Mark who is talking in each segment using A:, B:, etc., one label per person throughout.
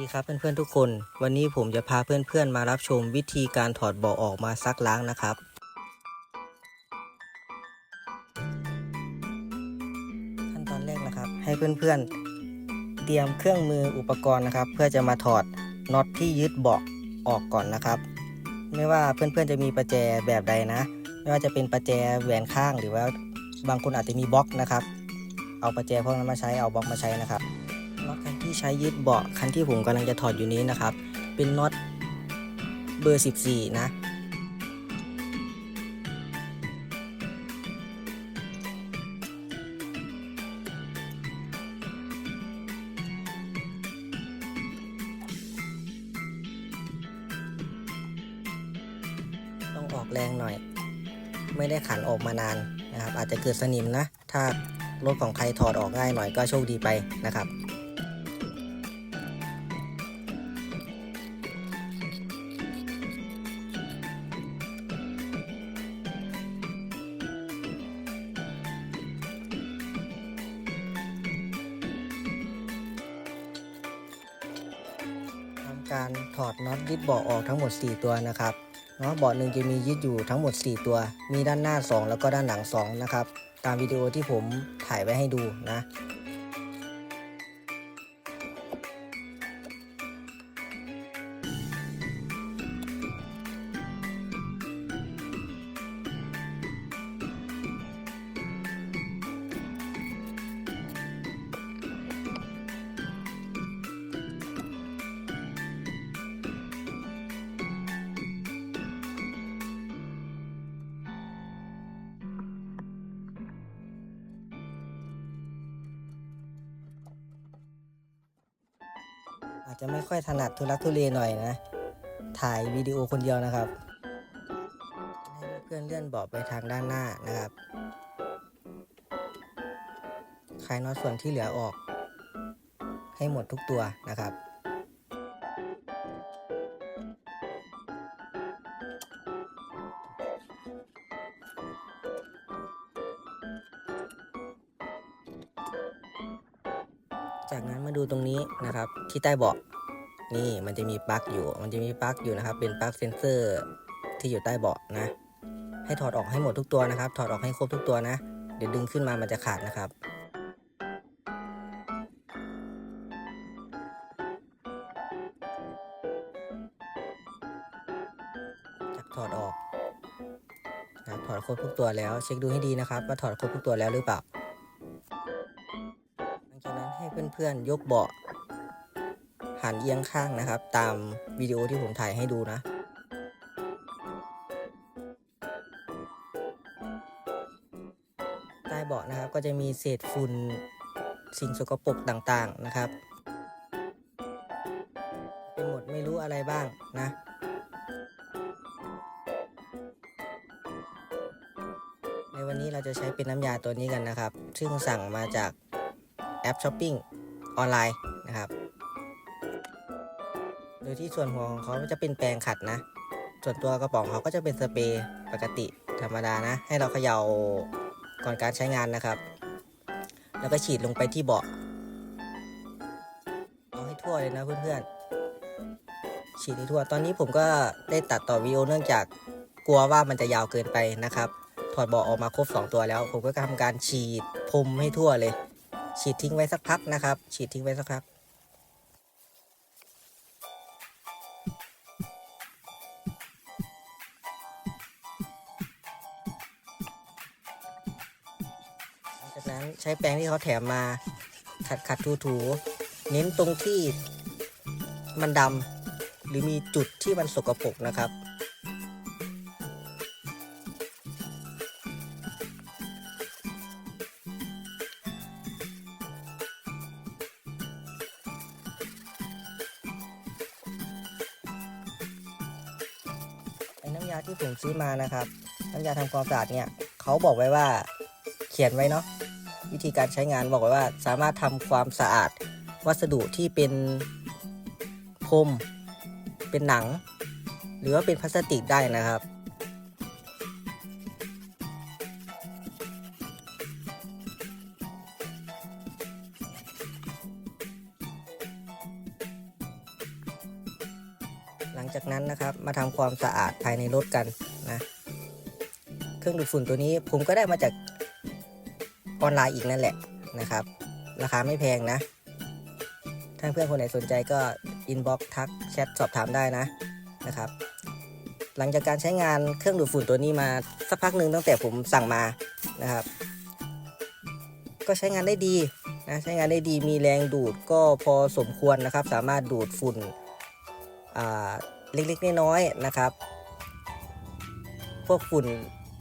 A: ดีครับเพื่อนๆทุกคน วันนี้ผมจะพาเพื่อนๆมารับชมวิธีการถอดเบาะออกมาซักล้างนะครับ ขั้นตอนแรกนะครับ ให้เพื่อนๆเตรียมเครื่องมืออุปกรณ์นะครับ เพื่อจะมาถอดน็อตที่ยึดเบาะออกก่อนนะครับ ไม่ว่าเพื่อนๆจะมีประแจแบบใดนะ ไม่ว่าจะเป็นประแจแหวนข้างหรือว่าบางคนอาจจะมีบล็อกนะครับ เอาประแจพวกนั้นมาใช้เอาบล็อกมาใช้นะครับ ที่ใช้ยึดเบาะคันที่ผมกำลังจะถอดอยู่นี้นะครับ เป็นน็อตเบอร์ 14 นะต้องออกแรงหน่อย ไม่ได้ขันออกมานานนะครับ อาจจะเกิดสนิมนะ ถ้ารถของใครถอดออกง่ายหน่อยก็โชคดีไปนะครับ การถอดน็อตยึดเบาะออกทั้งหมด 4 ตัวนะครับเนาะเบาะหนึ่งจะมียึดอยู่ทั้งหมด 4 ตัว มีด้านหน้า 2 แล้วก็ด้านหลัง2นะครับตามวิดีโอที่ผมถ่ายไว้ให้ดูนะ จจะไม่ค่อยถนัดทุลักทุเลหน่อยนะ ถ่ายวิดีโอคนเดียวนะครับ ให้เพื่อนเลื่อนเบาะไปทางด้านหน้านะครับคลายน็อตส่วนที่เหลือออก ให้หมดทุกตัวนะครับ นะครับ ที่ใต้เบาะนี่มันจะมีปลั๊กอยู่ มันจะมีปลั๊กอยู่นะครับ เป็นปลั๊กเซนเซอร์ที่อยู่ใต้เบาะนะ ให้ถอดออกให้หมดทุกตัวนะครับ ถอดออกให้ครบทุกตัวนะ เดี๋ยวดึงขึ้นมามันจะขาดนะครับจถอดออกนะถอดครบทุกตัวแล้ว เช็คดูให้ดีนะครับ ว่าถอดครบทุกตัวแล้วหรือเปล่า หลังจากนั้นให้เพื่อนๆยกเบาะ หันเอียงข้างนะครับ ตามวิดีโอที่ผมถ่ายให้ดูนะใต้เบาะนะครับก็จะมีเศษฝุ่นสิ่งสกปรกต่างๆนะครับ เป็นหมดไม่รู้อะไรบ้างนะในวันนี้เราจะใช้เป็นน้ำยาตัวนี้กันนะครับ ซึ่งสั่งมาจากแอปช้อปปิ้งออนไลน์นะครับ โดยที่ส่วนหัวของเขาจะเป็นแปรงขัดนะ ส่วนตัวกระป๋องเขาก็จะเป็นสเปรย์ปกติธรรมดานะ ให้เราเขย่าก่อนการใช้งานนะครับ แล้วก็ฉีดลงไปที่เบาะเอาให้ทั่วเลยนะเพื่อนๆ ฉีดให้ทั่ว ตอนนี้ผมก็ได้ตัดต่อวิดีโอเนื่องจากกลัวว่ามันจะยาวเกินไปนะครับ ถอดเบาะออกมาครบ 2 ตัวแล้ว ผมก็ทำการฉีดพรมให้ทั่วเลย ฉีดทิ้งไว้สักพักนะครับ ฉีดทิ้งไว้สักพัก นั้นใช้แปรงที่เขาแถมมาขัดขัดถูถูเน้นตรงที่มันดำหรือมีจุดที่มันสกปรกนะครับ ไอ้น้ำยาที่ผมซื้อมานะครับ น้ำยาทำความสะอาดเนี่ย เขาบอกไว้ว่าเขียนไว้เนาะ วิธีการใช้งานบอกไว้ว่าสามารถทำความสะอาดวัสดุที่เป็นพรมเป็นหนัง หรือว่าเป็นพลาสติกได้นะครับไจากนั้นนะครับมาทำความสะอาดภายในรถกันนะ เครื่องดูดฝุ่นตัวนี้ผมก็ได้มาจาก ออนไลน์อีกนั่นแหละนะครับ ราคาไม่แพงนะถ้าเพื่อนคนไหนสนใจก็อินบ็อกซ์ทักแชทสอบถามได้นะนะครับ หลังจากการใช้งานเครื่องดูดฝุ่นตัวนี้มาสักพักหนึ่งตั้งแต่ผมสั่งมานะครับ ก็ใช้งานได้ดีนะใช้งานได้ดีมีแรงดูดก็พอสมควรนะครับ สามารถดูดฝุ่นอ่าเล็กๆน้อยๆนะครับ พวกฝุ่น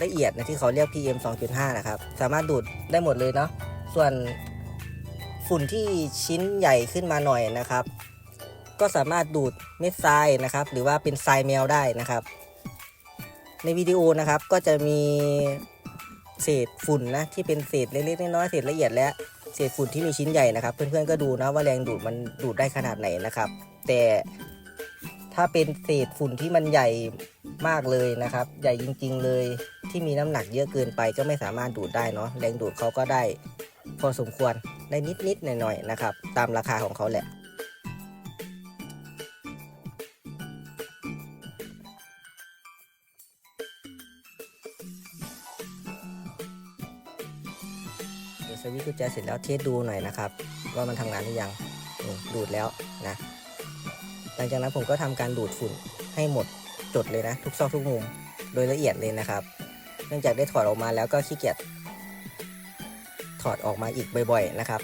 A: ละเอียดนะที่เขาเรียก PM 2.5 นะครับ สามารถดูดได้หมดเลยเนาะส่วนฝุ่นที่ชิ้นใหญ่ขึ้นมาหน่อยนะครับ ก็สามารถดูดเม็ดทรายนะครับ หรือว่าเป็นทรายแมวได้นะครับ ในวิดีโอนะครับก็จะมีเศษฝุ่นนะที่เป็นเศษเล็กๆน้อยๆเศษละเอียดและเศษฝุ่นที่มีชิ้นใหญ่นะครับ เพื่อนๆก็ดูนะว่าแรงดูดมันดูดได้ขนาดไหนนะครับ แต่ถ้าเป็นเศษฝุ่นที่มันใหญ่ มากเลยนะครับ ใหญ่จริง ๆ เลยที่มีน้ำหนักเยอะเกินไปก็ไม่สามารถดูดได้เนาะแรงดูดเขาก็ได้ พอสมควรได้นิดๆหน่อยๆนะครับ ตามราคาของเขาแหละเดี๋ยวสวิตช์กุญแจเสร็จแล้วเทสดูหน่อยนะครับ ว่ามันทำงานหรือยังดูดแล้วนะหลังจากนั้นผมก็ทำการดูดฝุ่นให้หมด จุดเลยนะ ทุกซอกทุกมุมโดยละเอียดเลยนะครับ เนื่องจากได้ถอดออกมาแล้วก็ขี้เกียจถอดออกมาอีกบ่อย ๆ นะครับ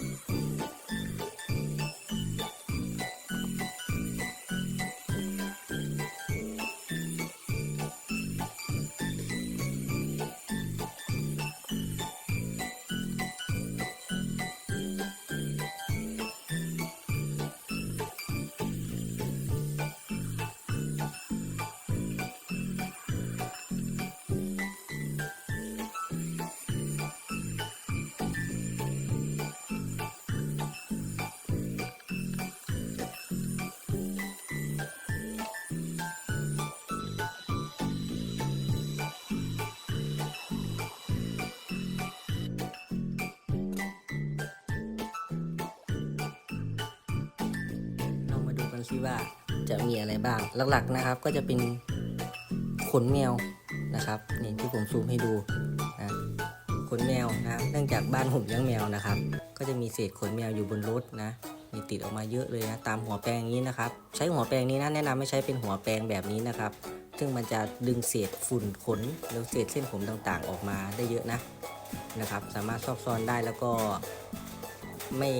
A: Mm-hmm. เรามาดูกันซิว่าจะมีอะไรบ้าง หลักๆนะครับ ก็จะเป็นขนแมวนะครับนี่ที่ผมซูมให้ดูนะขนแมวนะเนื่องจากบ้านผมเลี้ยงแมวนะครับ ก็จะมีเศษขนแมวอยู่บนรถนะมีติดออกมาเยอะเลยนะตามหัวแปรงนี้นะครับ ใช้หัวแปรงนี้นะแนะนำไม่ใช้เป็นหัวแปรงแบบนี้นะครับ ซึ่งมันจะดึงเศษฝุ่นขนหรือเศษเส้นผมต่างๆ ออกมาได้เยอะนะนะครับ สามารถซอกซอนได้แล้วก็ไม่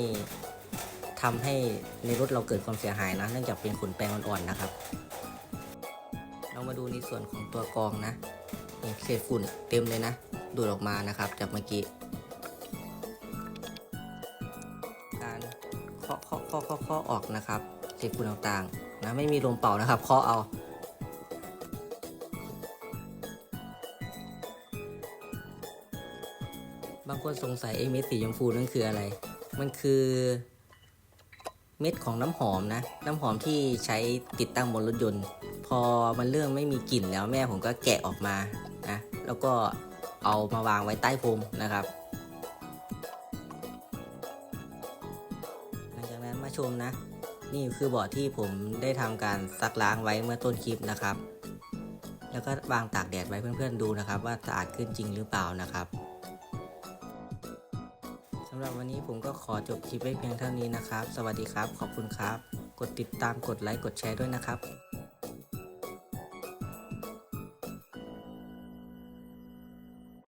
A: ทำให้ในรถเราเกิดความเสียหายนะ เนื่องจากเป็นขนแปรงอ่อนๆนะครับ เรามาดูในส่วนของตัวกรองนะเศษฝุ่นเต็มเลยนะ ดูดออกมานะครับ จากเมื่อกี้ การเคาะเคาะเคาะเคาะเคาะออกนะครับ เศษฝุ่นต่างๆนะไม่มีลมเป่านะครับเคาะเอาบางคนสงสัยไอ้เม็ดสีชมพูนั่นคืออะไร มันคือ เม็ดของน้ำหอมนะ น้ำหอมที่ใช้ติดตั้งบนรถยนต์ พอมันเริ่มไม่มีกลิ่นแล้วแม่ผมก็แกะออกมานะแล้วก็เอามาวางไว้ใต้พรมนะครับหลังจากนั้นมาชมนะ นี่คือบ่อที่ผมได้ทำการซักล้างไว้เมื่อต้นคลิปนะครับ แล้วก็วางตากแดดไว้เพื่อนๆดูนะครับ ว่าสะอาดขึ้นจริงหรือเปล่านะครับำหรับวันนี้ผมก็ขอจบคลิปไว้เพียงเท่านี้นะครับ สวัสดีครับ ขอบคุณครับ กดติดตามกดไลค์กดแชร์ด้วยนะครับ